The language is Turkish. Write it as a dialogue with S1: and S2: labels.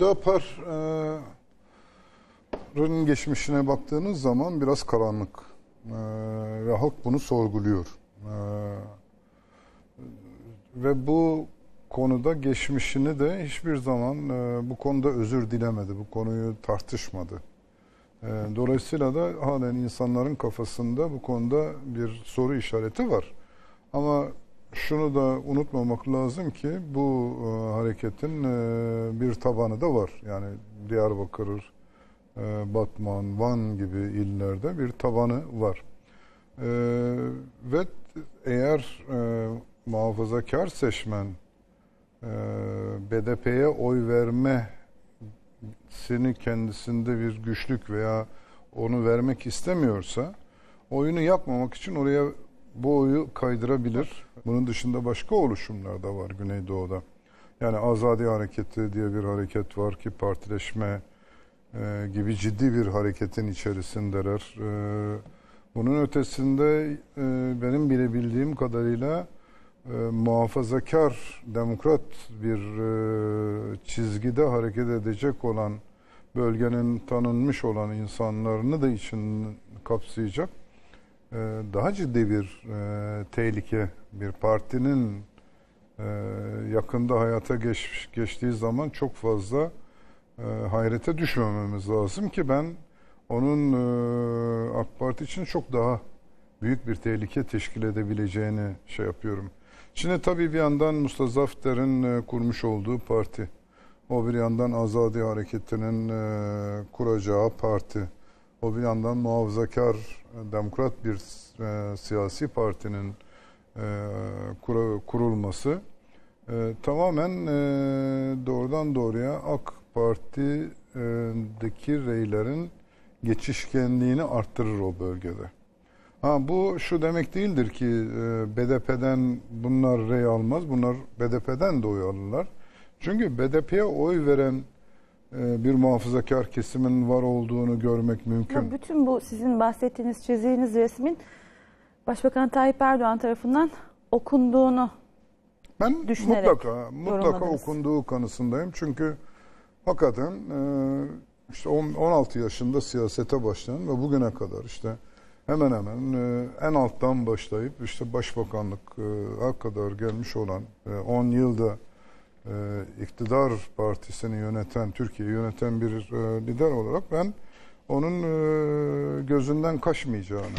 S1: Hüdapar'ın geçmişine baktığınız zaman biraz karanlık. Ee, ve halk bunu sorguluyor. Ee, ve bu konuda geçmişini de hiçbir zaman e, bu konuda özür dilemedi. Bu konuyu tartışmadı. Dolayısıyla da halen insanların kafasında bu konuda bir soru işareti var. Ama şunu da unutmamak lazım ki bu e, hareketin e, bir tabanı da var. Yani Diyarbakır, e, Batman, Van gibi illerde bir tabanı var. E, ve eğer e, muhafazakar seçmen e, BDP'ye oy vermesini kendisinde bir güçlük veya onu vermek istemiyorsa oyunu yapmamak için oraya bu oyu kaydırabilir. Bunun dışında başka oluşumlar da var Güneydoğu'da. Yani Azadi Hareketi diye bir hareket var ki partileşme e, gibi ciddi bir hareketin içerisindeler. E, bunun ötesinde e, benim bilebildiğim kadarıyla e, muhafazakar, demokrat bir çizgide hareket edecek olan bölgenin tanınmış olan insanlarını da için kapsayacak daha ciddi bir e, tehlike, bir partinin e, yakında hayata geç, geçtiği zaman çok fazla e, hayrete düşmememiz lazım ki ben onun e, AK Parti için çok daha büyük bir tehlike teşkil edebileceğini şey yapıyorum. Şimdi tabii bir yandan Mustafa Der'in e, kurmuş olduğu parti, o bir yandan Azadi Hareketi'nin e, kuracağı parti, o bir yandan muhafazakar, e, demokrat bir e, siyasi partinin e, kura, kurulması e, tamamen e, doğrudan doğruya AK Parti'deki reylerin geçişkenliğini arttırır o bölgede. Ha bu şu demek değildir ki e, BDP'den bunlar rey almaz. Bunlar BDP'den de oy alırlar. Çünkü BDP'ye oy veren bir muhafazakar kesimin var olduğunu görmek mümkün.
S2: Ya bütün bu sizin bahsettiğiniz, çizdiğiniz resmin Başbakan Tayyip Erdoğan tarafından okunduğunu
S1: Ben
S2: düşünerek
S1: mutlaka mutlaka okunduğu kanısındayım. Çünkü hakikaten e, işte on- 16 yaşında siyasete başlayan ve bugüne kadar işte hemen hemen e, en alttan başlayıp işte başbakanlık e, kadar gelmiş olan e, 10 yılda e, iktidar partisini yöneten, Türkiye'yi yöneten bir e, lider olarak ben onun e, gözünden kaçmayacağını